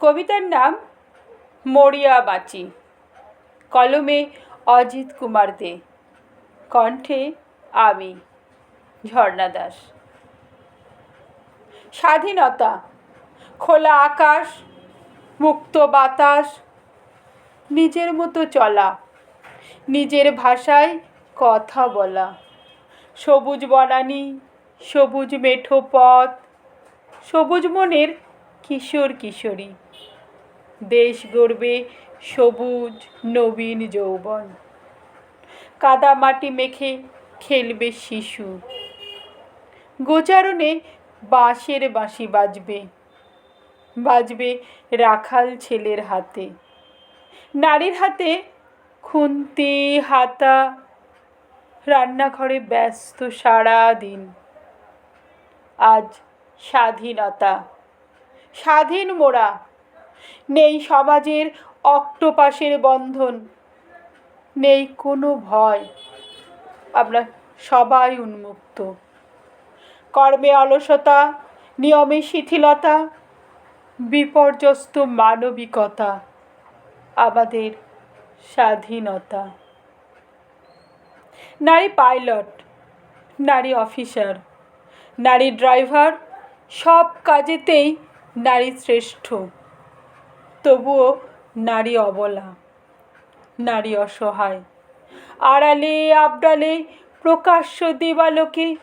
কবিতার নাম মরিয়া বাঁচি। কলমে অজিত কুমার দে। কণ্ঠে আমি, ঝর্ণা দাস। স্বাধীনতা, খোলা আকাশ, মুক্ত বাতাস, নিজের মতো চলা, নিজের ভাষায় কথা বলা। সবুজ বনানি, সবুজ মেঠো পথ, সবুজ মনের কিশোর কিশোরী। দেশ গড়বে সবুজ নবীন যৌবন। কাদা মাটি মেখে খেলবে শিশু। গোচারণে বাঁশের বাঁশি বাজবে। বাজবে রাখাল ছেলের হাতে। নারীর হাতে খুন্তি, হাতা। রান্নাঘরে ব্যস্ত সারা দিন আজ স্বাধীনতা। স্বাধীন মোরা। নেই সমাজের অক্টোপাসের বন্ধন, নেই কোনো ভয়। আমরা সবাই উন্মুক্ত। কর্মে অলসতা, নিয়মে শিথিলতা, বিপর্যস্ত মানবিকতা, আমাদের স্বাধীনতা। নারী পাইলট, নারী অফিসার, নারী ড্রাইভার, সব কাজেতেই নারী শ্রেষ্ঠ। তবুও নারী অবলা, নারী অসহায়। আড়ালে আবডালে প্রকাশ্য দেবালোকে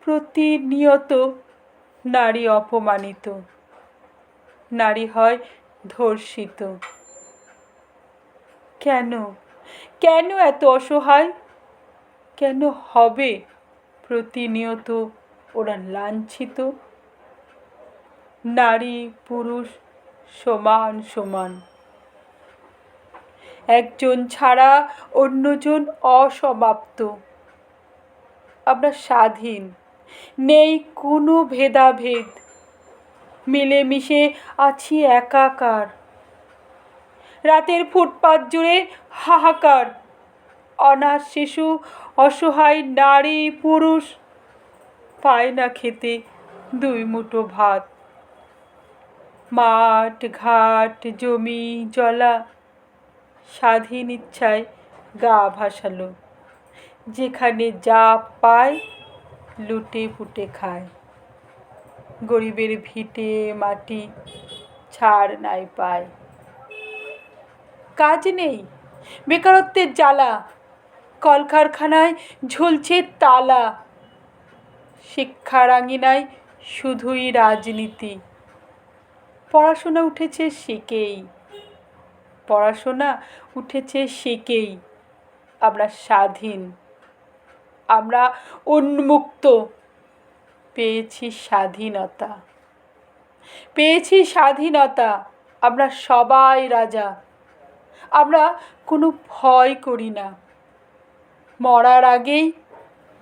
প্রতিনিয়ত নারী অপমানিত, নারী হয় ধর্ষিত। কেন? কেন এত অসহায়? কেন হবে? প্রতিনিয়ত ওরা লাঞ্ছিত। নারী, পুরুষ, সমান সমান। একজন ছাড়া অন্যজন অসমাপ্ত। আমরা স্বাধীন। নেই কোনো ভেদাভেদ। মিলেমিশে আছি একাকার। রাতের ফুটপাত জুড়ে হাহাকার। অনাথ শিশু, অসহায় নারী, পুরুষ। পায় না খেতে দুই মুঠো ভাত। মাঠ, ঘাট, জমি, জলা, স্বাধীন ইচ্ছায় গা ভাসালো। যেখানে যা পায় লুটে পুটে খায়। গরিবের ভিটে মাটি ছাড় নাই পায়। কাজ নেই, বেকারত্বের জ্বালা। কলকারখানায় ঝুলছে তালা। শিক্ষার আঙিনায় শুধুই রাজনীতি। পড়াশোনা উঠেছে শিখেই। পড়াশোনা উঠেছে শিখেই। আমরা স্বাধীন। আমরা উন্মুক্ত। পেয়েছি স্বাধীনতা। পেয়েছি স্বাধীনতা। আমরা সবাই রাজা। আমরা কোনো ভয় করি না। মরার আগেই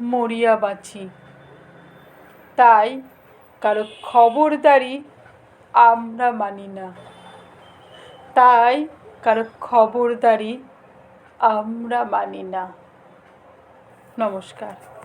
মরিয়া বাঁচি। তাই কারও খবরদারি আমরা মানি না। তাই কারও খবরদারি আমরা মানি না। নমস্কার।